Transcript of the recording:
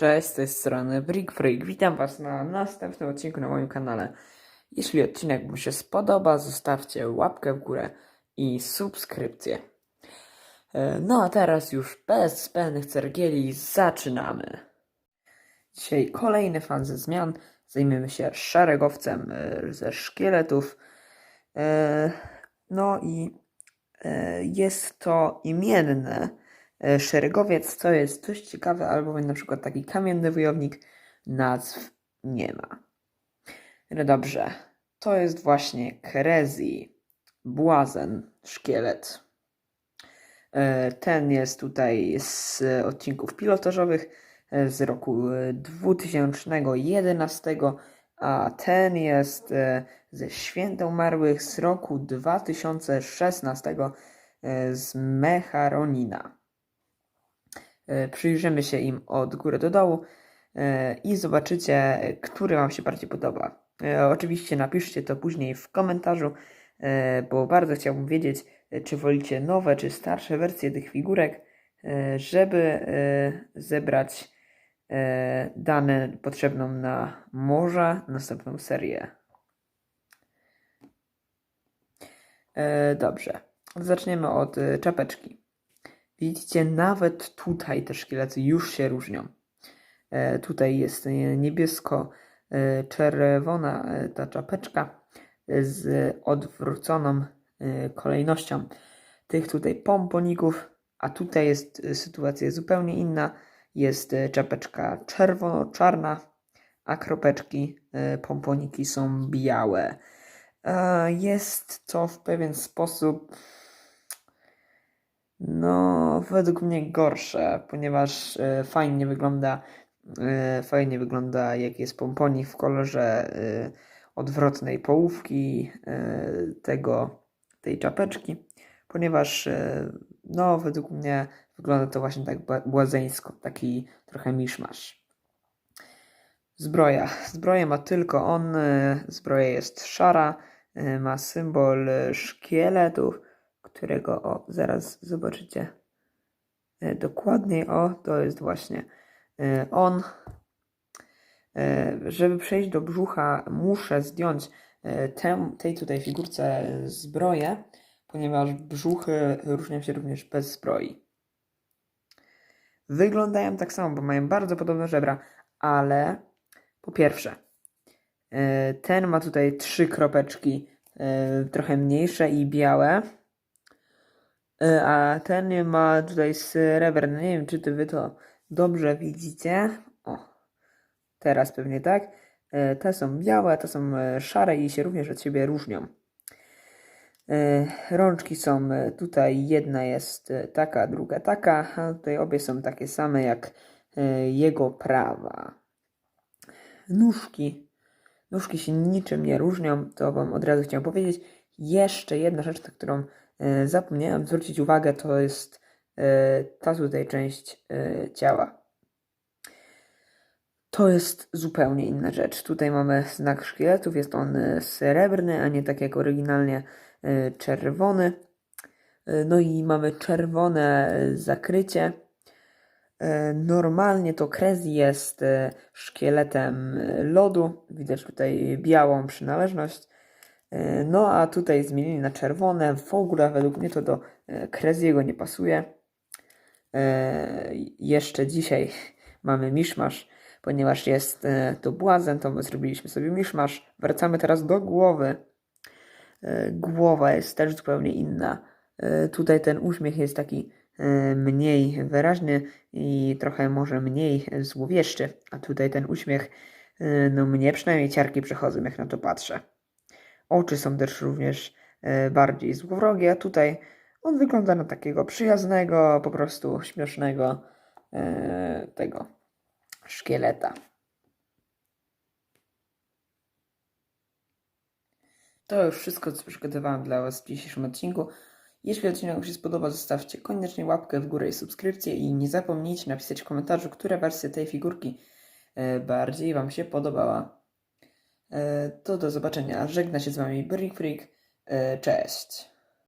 Cześć, z tej strony Brick Freak. Witam Was na następnym odcinku na moim kanale. Jeśli odcinek Wam się spodoba, zostawcie łapkę w górę i subskrypcję. E, No a teraz już bez zbędnych cergieli zaczynamy. Dzisiaj kolejny fan ze zmian. Zajmiemy się szeregowcem e, ze szkieletów. E, No i jest to imienny e, szeregowiec, co jest dość ciekawe, albowiem na przykład taki kamienny wojownik nazw nie ma. No dobrze, to jest właśnie Kerezi, błazen, szkielet. E, Ten jest tutaj z odcinków pilotażowych e, z roku e, 2011, a ten jest e, ze Świętą Umarłych z roku 2016 e, z Mecharonina. E, Przyjrzymy się im od góry do dołu e, i zobaczycie, który Wam się bardziej podoba. E, Oczywiście napiszcie to później w komentarzu, bo bardzo chciałbym wiedzieć, czy wolicie nowe czy starsze wersje tych figurek, żeby zebrać dane potrzebną na może następną serię. Dobrze, zaczniemy od czapeczki. Widzicie, nawet tutaj te szkielety już się różnią. E, tutaj jest e, niebiesko-czerwona e, ta czapeczka z odwróconą kolejnością tych tutaj pomponików, a tutaj jest sytuacja zupełnie inna. Jest czapeczka czerwono-czarna, a kropeczki pomponiki są białe. Jest to w pewien sposób no, według mnie gorsze, ponieważ e, fajnie wygląda, e, fajnie wygląda jak jest pomponik w kolorze e, odwrotnej połówki tego, tej czapeczki, ponieważ no, według mnie wygląda to właśnie tak bła- błazeńsko, taki trochę miszmasz. Zbroja. Zbroję ma tylko on. Zbroja jest szara. Ma symbol szkieletów, którego o, zaraz zobaczycie e, dokładniej. O, to jest właśnie e, on. E, Żeby przejść do brzucha, muszę zdjąć tę, tej tutaj figurce zbroję, ponieważ brzuchy różnią się również bez zbroi. Wyglądają tak samo, bo mają bardzo podobne żebra, ale po pierwsze, ten ma tutaj trzy kropeczki, trochę mniejsze i białe, a ten ma tutaj srebrne. Nie wiem, czy ty wy to dobrze widzicie. O, teraz pewnie tak. E, Te są białe, te są e, szare i się również od siebie różnią. E, Rączki są e, tutaj, jedna jest e, taka, druga taka, a tutaj obie są takie same jak e, jego prawa. Nóżki. Nóżki się niczym nie różnią, to Wam od razu chciałem powiedzieć. Jeszcze jedna rzecz, na którą e, zapomniałem zwrócić uwagę, to jest e, ta tutaj część e, ciała. To jest zupełnie inna rzecz. Tutaj mamy znak szkieletów, jest on e, srebrny, a nie tak jak oryginalnie e, czerwony. E, No i mamy czerwone e, zakrycie. E, Normalnie to Krez jest e, szkieletem e, lodu. Widać tutaj białą przynależność. E, No a tutaj zmienili na czerwone. W ogóle według mnie to do e, Kreziego nie pasuje. E, Jeszcze dzisiaj mamy miszmasz, ponieważ jest e, to błazen, to my zrobiliśmy sobie miszmasz. Wracamy teraz do głowy. E, Głowa jest też zupełnie inna. E, Tutaj ten uśmiech jest taki e, mniej wyraźny i trochę może mniej złowieszczy, a tutaj ten uśmiech, e, no mnie przynajmniej ciarki przechodzą, jak na to patrzę. Oczy są też również e, bardziej złowrogie, a tutaj on wygląda na takiego przyjaznego, po prostu śmiesznego e, tego szkieleta. To już wszystko, co przygotowałem dla Was w dzisiejszym odcinku. Jeśli odcinek Wam się spodoba, zostawcie koniecznie łapkę w górę i subskrypcję i nie zapomnijcie napisać w komentarzu, która wersja tej figurki e, bardziej Wam się podobała. E, To do zobaczenia. Żegna się z Wami Brick Freak. E, Cześć.